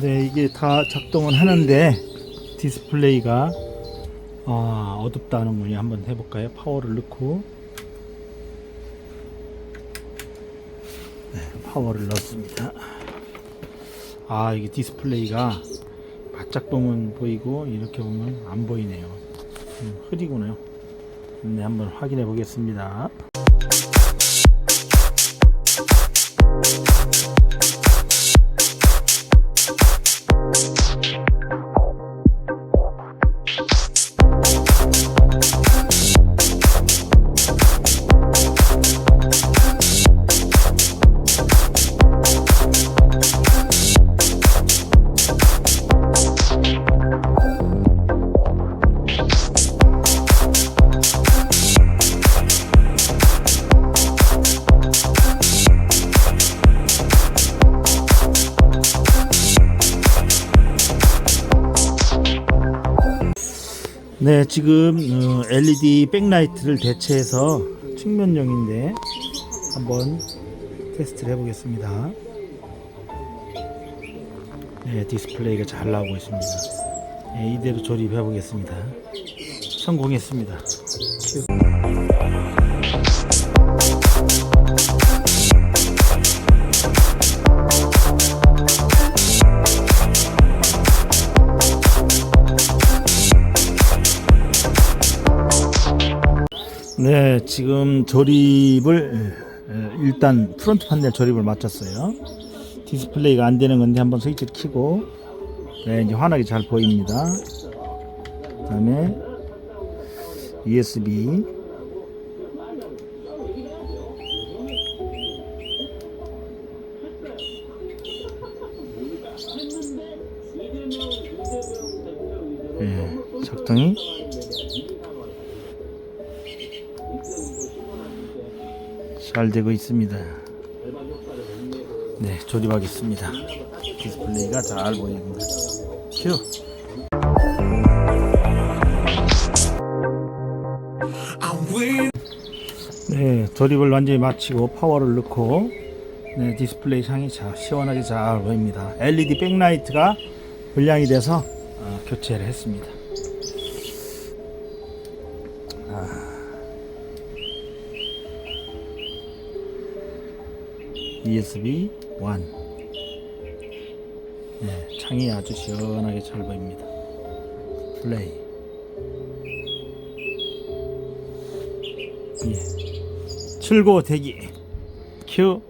네, 이게 다 작동은 하는데 디스플레이가 아, 어둡다는군요. 한번 해볼까요? 파워를 넣고 네, 파워를 넣습니다. 아, 이게 디스플레이가 맞작동은 보이고 이렇게 보면 안 보이네요. 음, 흐리구나요. 네, 한번 확인해 보겠습니다. 네, 지금 어, LED 백라이트를 대체해서 측면용인데 한번 테스트를 해보겠습니다. 네, 디스플레이가 잘 나오고 있습니다. 네, 이대로 조립해 보겠습니다. 성공했습니다. 큐. 네, 지금 조립을 에, 일단 프론트 판넬 조립을 마쳤어요. 디스플레이가 안 되는 건데 한번 스위치를 켜고 네, 이제 환하게 잘 보입니다. 그다음에 USB 네, 작동이 잘 되고 있습니다. 네, 조립하겠습니다. 디스플레이가 잘 보입니다. 큐. 네, 조립을 완전히 마치고 파워를 넣고 네, 디스플레이 향이 자, 시원하게 잘 보입니다. LED 백라이트가 불량이 돼서 어, 교체를 했습니다. ESB 1 네, 창이 아주 시원하게 잘 보입니다. 플레이 예. 출고 대기 큐